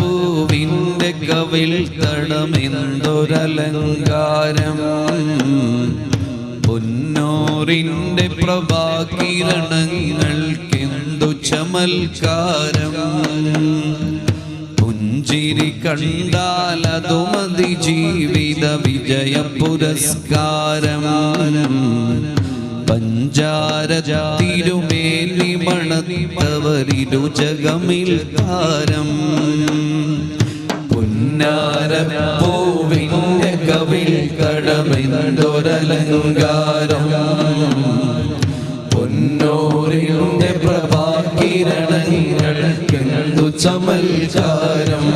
പൂവിന്റെ കവിൽ തടമെന്തൊരലങ്കാരം? പൊന്നോറിന്റെ പ്രഭാകിരണങ്ങൾക്കെന്തു ചമൽക്കാരം? പുഞ്ചിരി കണ്ടാലതുമതി ജീവിത വിജയ പുരസ്കാരം. പഞ്ചാര തിരുമേലി മണത്തവരിരു ജഗമിൽ താരം പുന്നാര പൂവിന്റെ കവിൽ കടമെന്തൊരലങ്കാരം പൊന്നോറിയുടെ ചമൽക്കാരം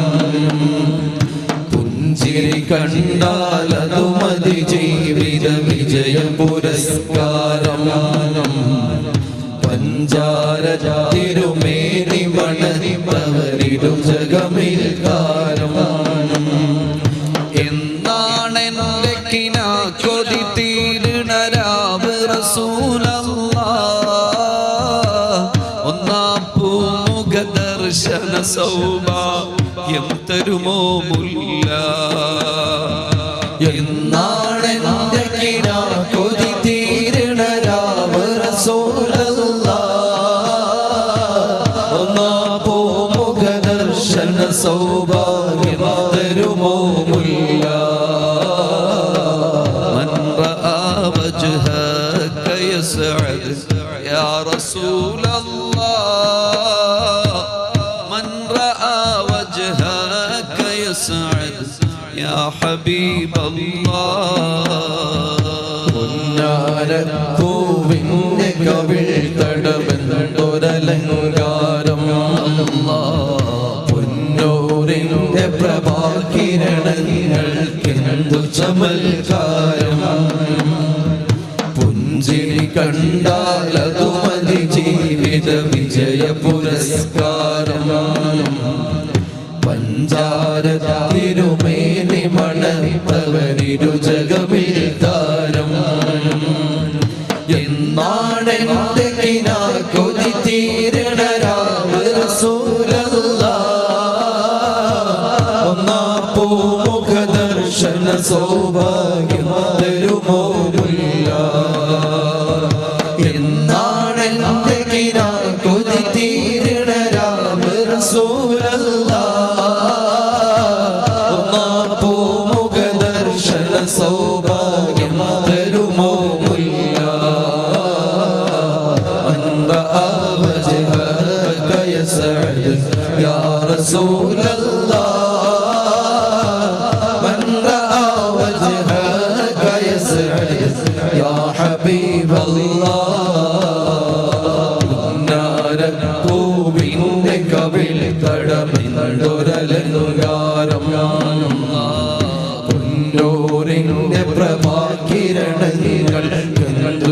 പുഞ്ചിരി കണ്ടാലതു മതി ജീവിത വിജയ പുരസ്കാരം എന്റെ കിനാ കൊതി തീരണ രാവ് റസൂലല്ലാ. ഒന്നാം പൂമുഖ ദർശന സൗഭാഗ്യം തരുമോ മുല്ല. എന്നാണ് എന്റെ കിനാ കൊതി തീരണ രാവ് റസൂലല്ലാ يسعد يا حبيب الله പൂവിന്റെ കവിൾ തടമെന്തൊരലങ്കാരം പൊന്നൂരിന്റെ പ്രഭാകിരണങ്ങൾക്കെന്തു ചമൽക്കാരം പുഞ്ചിരി കണ്ടാലതു മതി ജീവിത വിജയ പുരസ്കാരം പഞ്ചാര തിരുമേനി മണത്തവരിരു ജഗമിൽ താരം. എന്നാണ് എന്റെ കിനാ കൊതി തീരണ ഒന്നാ പൂമുഖ ദർശന സൗഭാഗ്യം رسول الله من رأى وجهك يسعد يا حبيب الله പൂവിന്റെ കവിൾ തടമിണ്ടൊരലങ്കാരം പൊന്നോറിന്റെ പ്രഭാകിരണങ്ങൾ കണ്ടു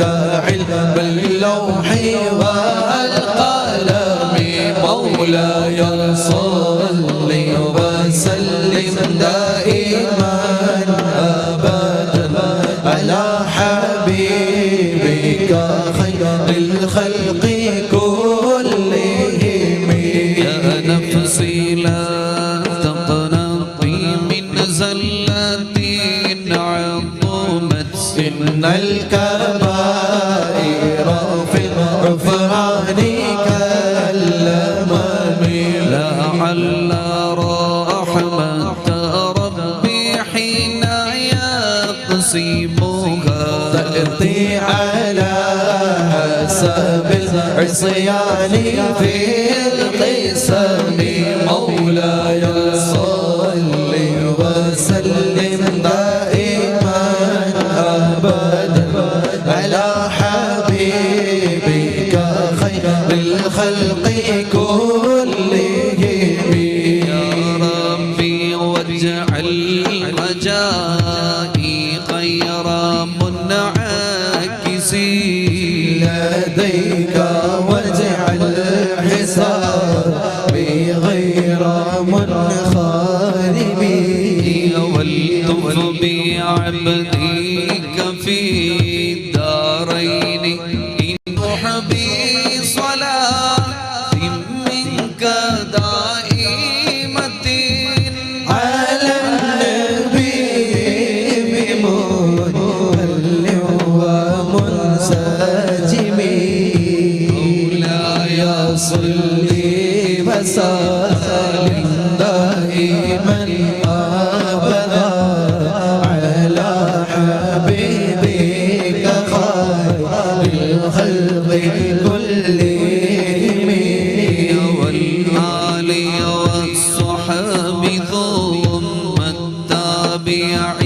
كاعل بل للوح والقلم مولاي صلي وسلم دائما أبدا على حبيبك خير الخلق كلهم. يا نفسي لا يصيبوها تأتي على حسب العصيان في القسم مولاي. صلي وسلم دائما أبدا على حبيبك خير الخلق كلهم. بعبدك في الدارين. إن أحبي صلاة منك دائمة. على النبي بمهل ومنسجم. مولاي صلي وسلم. We are.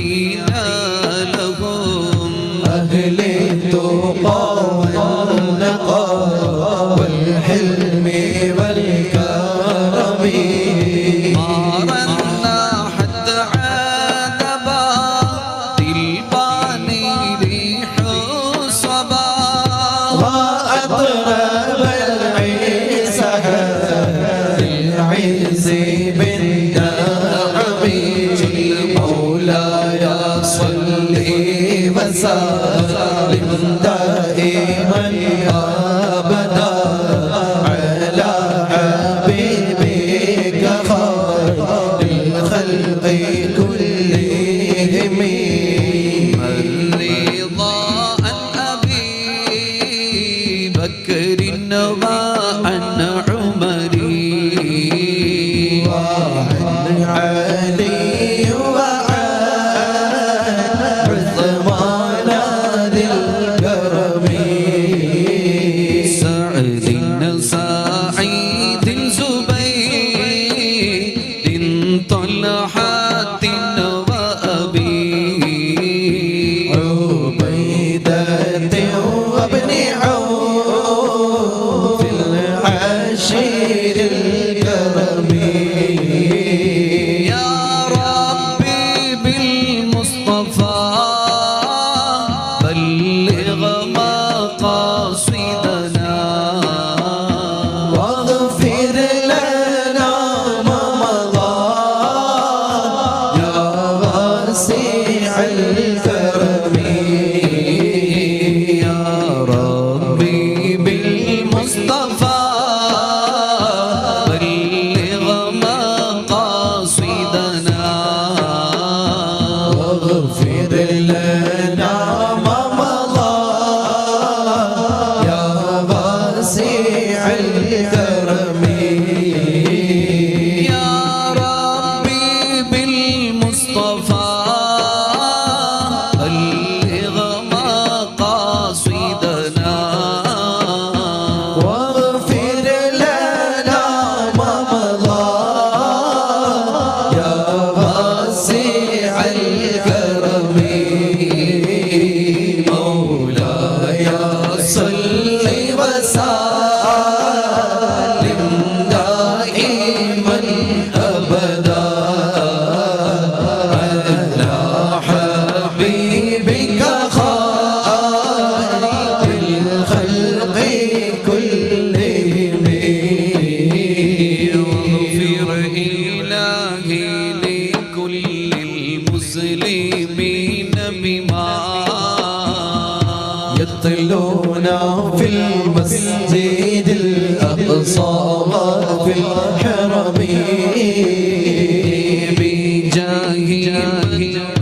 जागिया